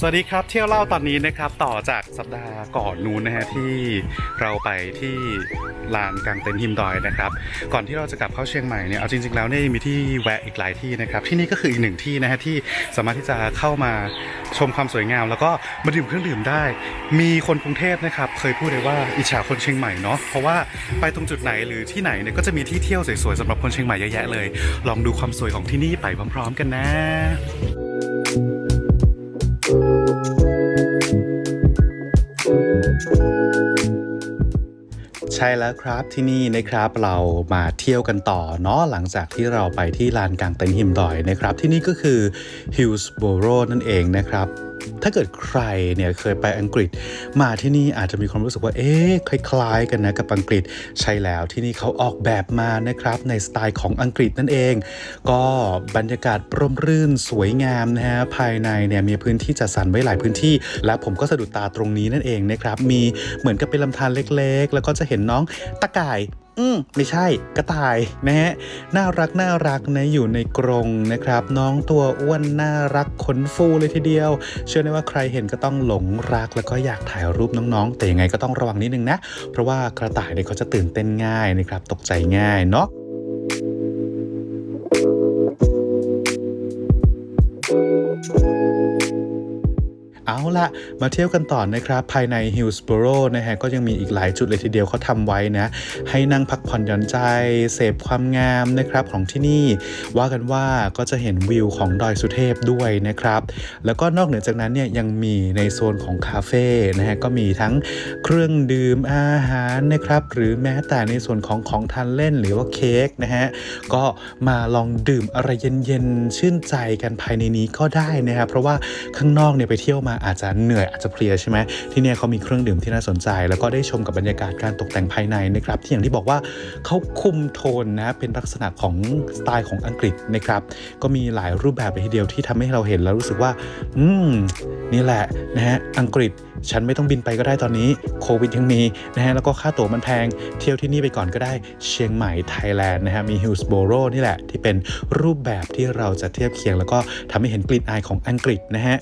สวัสดีครับเที่ยวเล่าตอนนี้นะครับต่อจากสัปดาห์ก่อนนู้นนะฮะที่เราไปที่ลานกลางเต็นท์ฮิมดอยนะครับก่อนที่เราจะกลับเข้าเชียงใหม่เนี่ยเอาจริง ๆแล้วเนี่ยมีที่แวะอีกหลายที่นะครับที่นี่ก็คืออีกหนึ่งที่นะฮะที่สามารถที่จะเข้ามาชมความสวยงาม แล้วก็มาดื่มเครื่องดื่มได้ มีคนกรุงเทพนะครับเคยพูดเลยว่าอิจฉาคนเชียงใหม่เนาะเพราะว่าไปตรงจุดไหนหรือที่ไหนเนี่ยก็จะมีที่เที่ยวสวยๆสำหรับคนเชียงใหม่เยอะแยะเลย ลองดูความสวยของที่นี่ไปพร้อม ๆ กันนะ ใช่แล้วครับที่นี่นะครับเรามาเที่ยวกันต่อเนาะหลังจากที่เราไปที่ลานกลางเต็นท์หิมดอยนะครับ ที่นี่ก็คือฮิลส์โบโรนั่นเองนะครับ ถ้าเกิดใครเนี่ยเคยไปอังกฤษ มาที่นี่อาจจะมีความรู้สึกว่าเอ๊ะคล้ายๆ กันนะกับอังกฤษใช่แล้วที่นี่เขาออกแบบมานะครับในสไตล์ของอังกฤษนั่นเอง ก็บรรยากาศร่มรื่นสวยงามนะฮะภายในเนี่ยมีพื้นที่จัดสรรไว้หลายพื้นที่ และผมก็สะดุดตาตรงนี้นั่นเองนะครับมีเหมือนกับเป็นลำธารเล็กๆ แล้วก็จะเห็นน้องตะก่าย อืมไม่ใช่กระต่ายนะฮะน่ารักน่ารักนะอยู่ในกรงนะครับ น้องตัวอ้วนน่ารักขนฟูเลยทีเดียว เชื่อได้ว่าใครเห็นก็ต้องหลงรักแล้วก็อยากถ่ายรูปน้องๆ แต่ยังไงก็ต้องระวังนิดนึงนะ เพราะว่ากระต่ายเนี่ยเขาจะตื่นเต้นง่ายนะครับตกใจง่ายเนาะ เอาละมาเที่ยวกันต่อนะครับ ภายใน Hillsborough นะฮะก็ยังมีอีกหลายจุดเลยทีเดียวเขาทำไว้นะ ให้นั่งพักผ่อนหย่อนใจ เสพความงามนะครับของที่นี่ ว่ากันว่าก็จะเห็นวิวของดอยสุเทพด้วยนะครับ แล้วก็นอกเหนือจากนั้นเนี่ยยังมีในโซนของคาเฟ่นะฮะก็มีทั้งเครื่องดื่มอาหารนะครับ หรือแม้แต่ในส่วนของของทานเล่นหรือว่าเค้กนะฮะก็มาลองดื่มอะไรเย็นๆชื่นใจกันภายในนี้ก็ได้นะครับเพราะว่าข้างนอกเนี่ยไปเที่ยวมาอาจจะเหนื่อยอาจจะเพลียใช่ไหมที่เนี่ยเขามีเครื่องดื่มที่น่าสนใจ แล้วก็ได้ชมกับบรรยากาศการตกแต่งภายในนะครับที่อย่างที่บอกว่าเขาคุมโทนนะเป็นลักษณะของสไตล์ของอังกฤษนะครับก็มีหลายรูปแบบเลยทีเดียวที่ทำให้เราเห็นแล้วรู้สึกว่า อืม นี่แหละนะฮะอังกฤษฉันไม่ต้องบินไปก็ได้ตอนนี้โควิดยังมีนะฮะแล้วก็ค่าตั๋วมันแพง เที่ยวที่นี่ไปก่อนก็ได้เชียงใหม่ไทยแลนด์นะฮะมีฮิลส์โบโรนี่แหละ ที่เป็นรูปแบบที่เราจะเทียบเคียง แล้วก็ทำให้เห็นกลิ่นอายของอังกฤษนะฮะ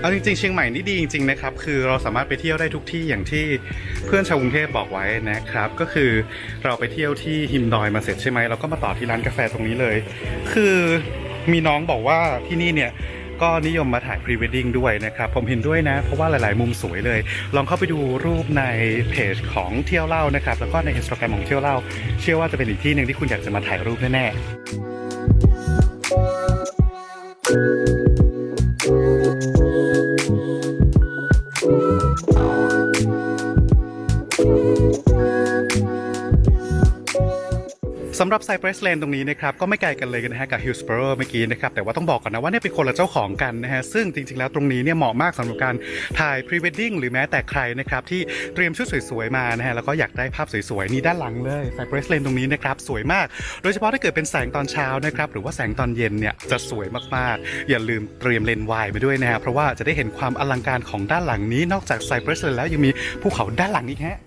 เอาจริงๆเชียงใหม่นี่ดีจริงๆนะครับคือเราสามารถไปเที่ยวได้ทุกที่อย่างที่เพื่อนชาวกรุงเทพบอกไว้นะครับ ก็คือเราไปเที่ยวที่ฮิมดอยมาเสร็จใช่ไหมเราก็มาต่อที่ร้านกาแฟตรงนี้เลย คือมีน้องบอกว่าที่นี่เนี่ยก็นิยมมาถ่ายพรีเวดดิ้งด้วยนะครับ ผมเห็นด้วยนะ เพราะว่าหลายๆ มุมสวยเลย ลองเข้าไปดูรูปในเพจของเที่ยวเล่านะครับ แล้วก็ในอินสตาแกรมของเที่ยวเล่า เชื่อว่าจะเป็นอีกที่หนึ่งที่คุณอยากจะมาถ่ายรูปแน่ๆ สำหรับไซเ r รสเลนตรงนี้นะครับก็ไม่ไกลกันเลยนะฮะกับฮิลสเบอร์เมื่อกี้นะครับแต่ว่าต้องบอกก่อนนะว่าเนี่ยเป็นคนละเจ้าของกันนะฮะซึ่งจริงๆแล้วตรงนี้เนี่ยเหมาะมากสำหรับการถ่ายพรีเวดดิ้งหรือแม้แต่ใครนะครับที่เตรียมชุดสวยๆมานะฮะแล้วก็อยากได้ภาพสวยๆนี่ด้านหลังเลยไซเ r รสเลนตรงนี้นะครับสวยมาก โดยเฉพาะถ้าเกิดเป็นแสงตอนเช้านะครับหรือว่าแสงตอนเย็นเนี่ยจะสวยมากๆ อย่าลืมเตรียมเลนวายไปด้วยนะฮะเพราะว่าจะได้เห็นความอลังการของด้านหลังนี้นอกจากไซเ r รสเลนแล้วยังมีภูเขาด้านหลังอีกฮะ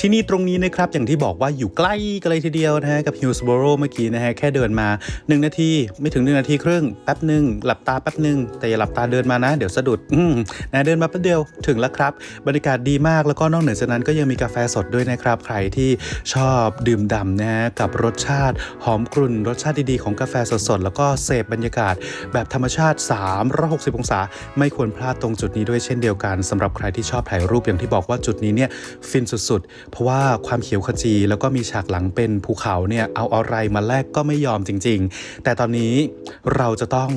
ที่นี่ตรงนี้นะครับ อย่างที่บอกว่าอยู่ใกล้กันเลยทีเดียวนะฮะกับฮิลส์บโรเมื่อกี้นะฮะแค่เดินมา 1 นาที ไม่ถึง 1 นาทีครึ่งแป๊บหนึ่งหลับตาแป๊บหนึ่งแต่อย่าหลับตาเดินมานะ เดี๋ยวสะดุดนะเดินมาแป๊บเดียวถึงแล้วครับ บรรยากาศดีมากแล้วก็นอกเหนือจากนั้นก็ยังมีกาแฟสดด้วยนะครับ ใครที่ชอบดื่มด่ำนะฮะกับรสชาติหอมกรุ่นรสชาติดีๆของกาแฟสดๆแล้วก็เสพบรรยากาศแบบธรรมชาติ 360 องศา ไม่ควรพลาดตรงจุดนี้ด้วยเช่นเดียวกันสำหรับใครที่ชอบถ่ายรูปอย่างที่บอกว่าจุดนี้เนี่ยฟินสุดๆเพราะว่าความเขียวขจี แล้วก็มีฉากหลังเป็นภูเขาเนี่ยเอาอะไรมาแลกก็ไม่ยอมจริง ๆ แต่ตอนนี้เราจะต้อง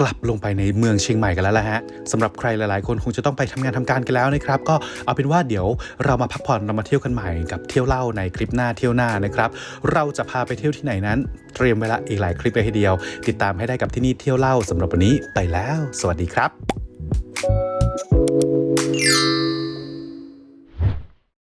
กลับลงไปในเมืองเชียงใหม่กันแล้วละฮะสำหรับใครหลายๆ คนคงจะต้องไปทำงานทำการกันแล้วนะครับ ก็เอาเป็นว่าเดี๋ยวเรามาพักผ่อนเรามาเที่ยวกันใหม่กับเที่ยวเล่าในคลิปหน้าเที่ยวหน้านะครับ เราจะพาไปเที่ยวที่ไหนนั้น เตรียมไว้ละอีกหลายคลิปเลยทีเดียว ติดตามให้ได้กับที่นี่เที่ยวเล่าสำหรับวันนี้ไปแล้ว สวัสดีครับ